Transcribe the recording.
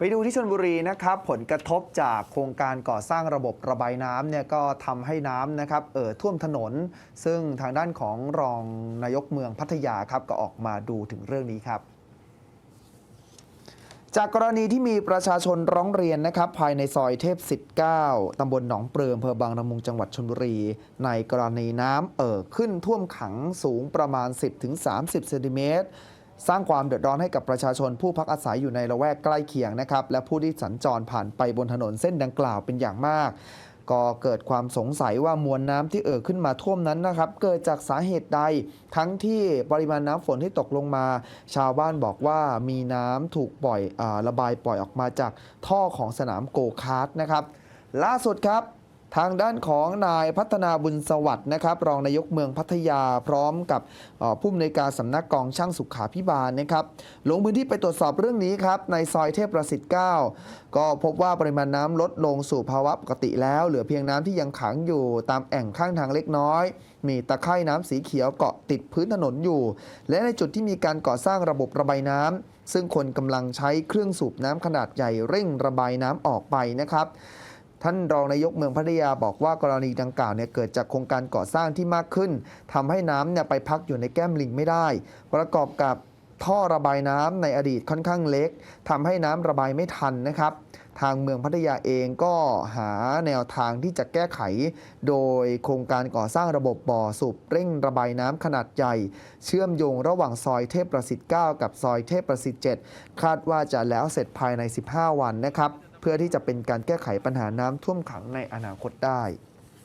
ไปดูที่ชนบุรีนะครับผลกระทบจากโครงการก่อสร้างระบบระบายน้ำเนี่ยก็ทำให้น้ำนะครับเอ่อท่วมถนน ซึ่งทางด้านของรองนายกเมืองพัทยาครับก็ออกมาดูถึงเรื่องนี้ครับจากกรณีที่มีประชาชนร้องเรียนนะครับภายในซอยเทพ 19 ตำบลหนองเปลืออำเภอบางละมุงจังหวัดชนบุรี ในกรณีน้ำเอ่อขึ้นท่วมขังสูงประมาณ 10-30เซนติเมตร สร้างความเดือดร้อนให้กับประชาชนผู้พักอาศัยอยู่ในละแวกใกล้เคียงนะครับ และผู้ที่สัญจรผ่านไปบนถนนเส้นดังกล่าวเป็นอย่างมาก ก็เกิดความสงสัยว่ามวลน้ำที่เอ่อขึ้นมาท่วมนั้นนะครับ เกิดจากสาเหตุใด ทั้งที่ปริมาณน้ำฝนที่ตกลงมา ชาวบ้านบอกว่ามีน้ำถูกปล่อยอระบายปล่อยออกมาจากท่อของสนามโกคาร์ทนะครับ ล่าสุดครับ ทางด้านของนายพัฒนาบุญสวัสด์นะครับ รองนายกเมืองพัทยาพร้อมกับผู้อำนวยการสำนักกองช่างสุขาพิบาลนะครับ ลงพื้นที่ไปตรวจสอบเรื่องนี้ครับในซอยเทพประสิทธิ์ 9 ก็พบว่าปริมาณน้ำลดลงสู่ภาวะปกติแล้ว เหลือเพียงน้ำที่ยังขังอยู่ตามแอ่งข้างทางเล็กน้อย มีตะไคร่น้ำสีเขียวเกาะติดพื้นถนนอยู่ และในจุดที่มีการก่อสร้างระบบระบายน้ำซึ่งคนกำลังใช้เครื่องสูบน้ำขนาดใหญ่เร่งระบายน้ำออกไปนะครับ ท่านรองนายกเมืองพัทยาบอกว่ากรณีดังกล่าวเนี่ยเกิดจากโครงการก่อสร้างที่มากขึ้นทำให้น้ำเนี่ยไปพักอยู่ในแก้มลิงไม่ได้ ประกอบกับท่อระบายน้ำในอดีตค่อนข้างเล็กทำให้น้ำระบายไม่ทันนะครับ ทางเมืองพัทยาเองก็หาแนวทางที่จะแก้ไข โดยโครงการก่อสร้างระบบบ่อสูบเร่งระบายน้ำขนาดใหญ่ เชื่อมโยงระหว่างซอยเทพประสิทธิ์ 9 กับซอยเทพประสิทธิ์ 7 คาดว่าจะแล้วเสร็จภายใน 15 วันนะครับ เพื่อที่จะเป็นการแก้ไขปัญหาน้ำท่วมขังในอนาคตได้